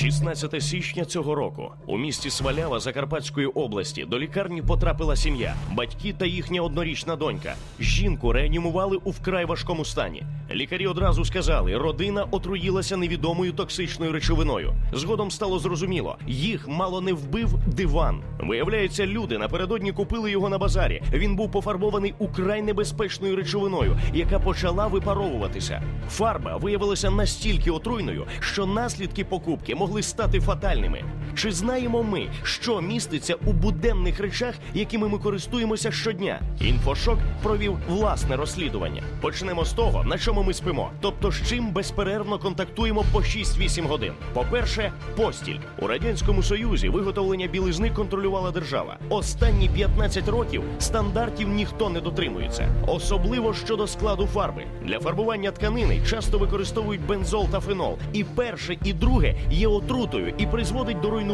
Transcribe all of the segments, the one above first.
16 січня цього року у місті Свалява Закарпатської області до лікарні потрапила сім'я, батьки та їхня однорічна донька. Жінку реанімували у вкрай важкому стані. Лікарі одразу сказали, родина отруїлася невідомою токсичною речовиною. Згодом стало зрозуміло, їх мало не вбив диван. Виявляється, люди напередодні купили його на базарі. Він був пофарбований украй небезпечною речовиною, яка почала випаровуватися. Фарба виявилася настільки отруйною, що наслідки покупки могли стати фатальними. Чи знаємо ми, що міститься у буденних речах, якими ми користуємося щодня? Інфошок провів власне розслідування. Почнемо з того, на чому ми спимо, тобто з чим безперервно контактуємо по 6-8 годин. По-перше, постіль у радянському союзі виготовлення білизни контролювала держава. Останні 15 років стандартів ніхто не дотримується, особливо щодо складу фарби. Для фарбування тканини часто використовують бензол та фенол. І перше, і друге є отрутою і призводить до руйнування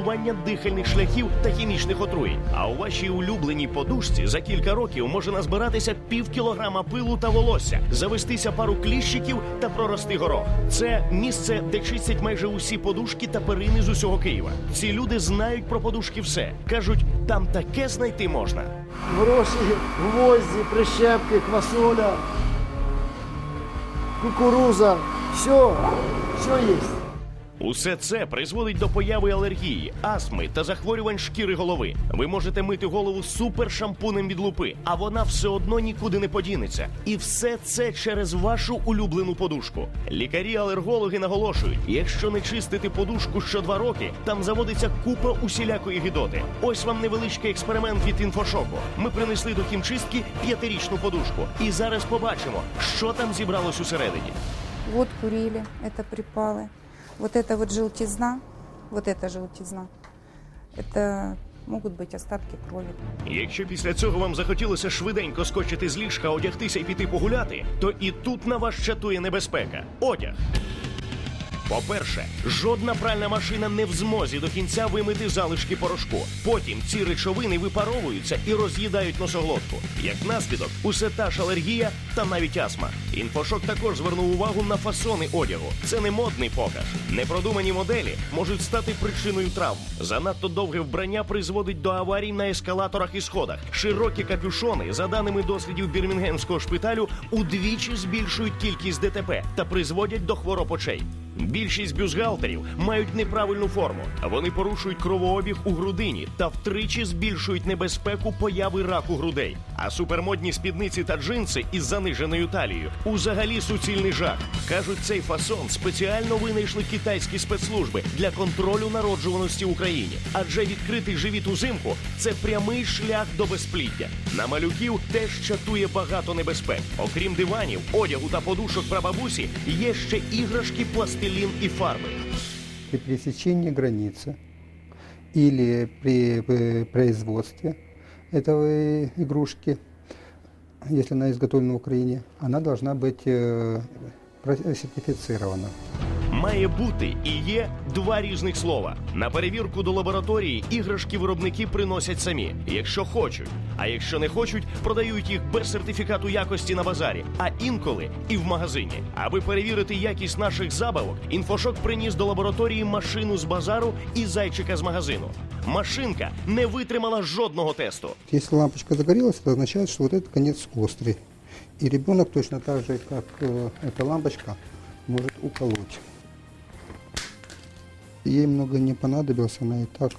дихальних шляхів та хімічних отруєнь. А у вашій улюбленій подушці за кілька років може назбиратися пів кілограма пилу та волосся, завестися пару кліщиків та прорости горох. Це місце, де чистять майже усі подушки та перини з усього Києва. Ці люди знають про подушки все. кажуть, там таке знайти можна. Гроші, гвозді, прищепки, квасоля, кукуруза. Все, все є. Усе це призводить до появи алергії, астми та захворювань шкіри голови. Ви можете мити голову супершампунем від лупи, а вона все одно нікуди не подінеться. І все це через вашу улюблену подушку. Лікарі-алергологи наголошують: якщо не чистити подушку що два роки, там заводиться купа усілякої гідоти. Ось вам невеличкий експеримент від інфошоку. Ми принесли до хімчистки п'ятирічну подушку, і зараз побачимо, що там зібралось усередині. Вот курили, это припалы. Вот это вот желтизна, вот эта желтизна. Это могут быть остатки крови. Якщо після цього вам захотілося швиденько скочити з ліжка, одягтися і піти погуляти, то і тут на вас чатує небезпека. Одяг. По-перше, жодна пральна машина не в змозі до кінця вимити залишки порошку. Потім ці речовини випаровуються і роз'їдають носоглотку. Як наслідок, усе та ж алергія та навіть астма. Інфошок також звернув увагу на фасони одягу. Це не модний показ. Непродумані моделі можуть стати причиною травм. Занадто довге вбрання призводить до аварій на ескалаторах і сходах. Широкі капюшони, за даними дослідів Бірмінгемського шпиталю, удвічі збільшують кількість ДТП та призводять до хвороб очей. Більшість бюстгальтерів мають неправильну форму. Вони порушують кровообіг у грудині та втричі збільшують небезпеку появи раку грудей. А супермодні спідниці та джинси із заниженою талією узагалі суцільний жах. Кажуть, цей фасон спеціально винайшли китайські спецслужби для контролю народжуваності в Україні. Адже відкритий живіт узимку це прямий шлях до безпліддя. На малюків теж чатує багато небезпек. Окрім диванів, одягу та подушок прабабусі, є ще іграшки, пластилін і фарби. при пересечении границы или при э, производстве этого игрушки, если она изготовлена в Украине, она должна быть э, сертифицирована. Має бути і є два різних слова. На перевірку до лабораторії іграшки виробники приносять самі, якщо хочуть. А якщо не хочуть, продають їх без сертифікату якості на базарі, а інколи і в магазині. Аби перевірити якість наших забавок, інфошок приніс до лабораторії машину з базару і зайчика з магазину. Машинка не витримала жодного тесту. Если лампочка загорелась, это означает, что вот этот конец острый. И ребенок точно так же, как э, эта лампочка, может уколоть. Ей много не понадобилось, она и так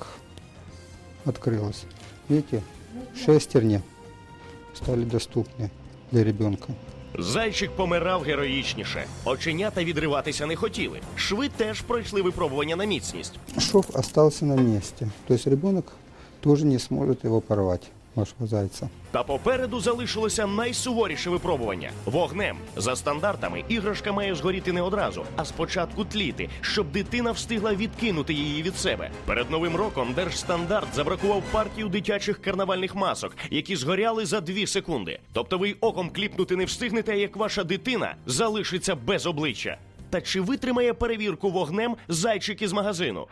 открылась. Видите, шестерни стали доступны для ребенка. Зайчик помирав героїчніше. Оченята відриватися не хотіли. Шви теж пройшли випробування на міцність. Шов остался на месте. То есть ребенок тоже не сможет его порвать, вашего зайца. Та попереду залишилося найсуворіше випробування вогнем. За стандартами іграшка має згоріти не одразу, а спочатку тліти, щоб дитина встигла відкинути її від себе. Перед новим роком держстандарт забракував партію дитячих карнавальних масок, які згоряли за дві секунди. Тобто ви оком кліпнути не встигнете, як ваша дитина залишиться без обличчя. Та чи витримає перевірку вогнем зайчик із магазину?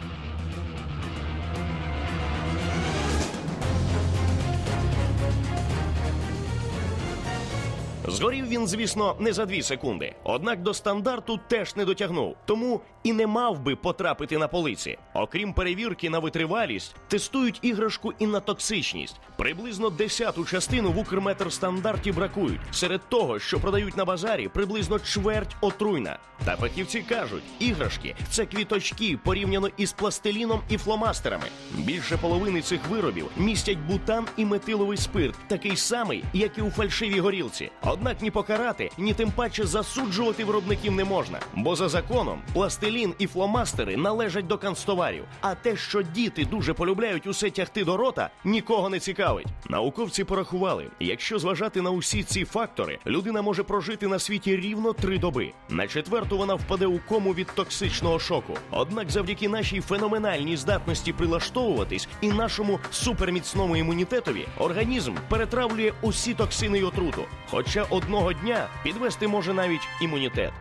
Згорів він, звісно, не за дві секунди. Однак до стандарту теж не дотягнув, тому і не мав би потрапити на полиці. Окрім перевірки на витривалість, тестують іграшку і на токсичність. Приблизно десяту частину в Укрметрстандарті бракують. Серед того, що продають на базарі, приблизно чверть отруйна. Та фахівці кажуть, іграшки це квіточки порівняно із пластиліном і фломастерами. Більше половини цих виробів містять бутан і метиловий спирт, такий самий, як і у фальшивій горілці. Однак ні покарати, ні тим паче засуджувати виробників не можна. Бо за законом пластилін і фломастери належать до канцтоварів. А те, що діти дуже полюбляють усе тягти до рота, нікого не цікавить. Науковці порахували, якщо зважати на усі ці фактори, людина може прожити на світі рівно три доби. На четверту вона впаде у кому від токсичного шоку. Однак, завдяки нашій феноменальній здатності прилаштовуватись і нашому суперміцному імунітетові, організм перетравлює усі токсини й отруту. Хоча одного дня підвести може навіть імунітет.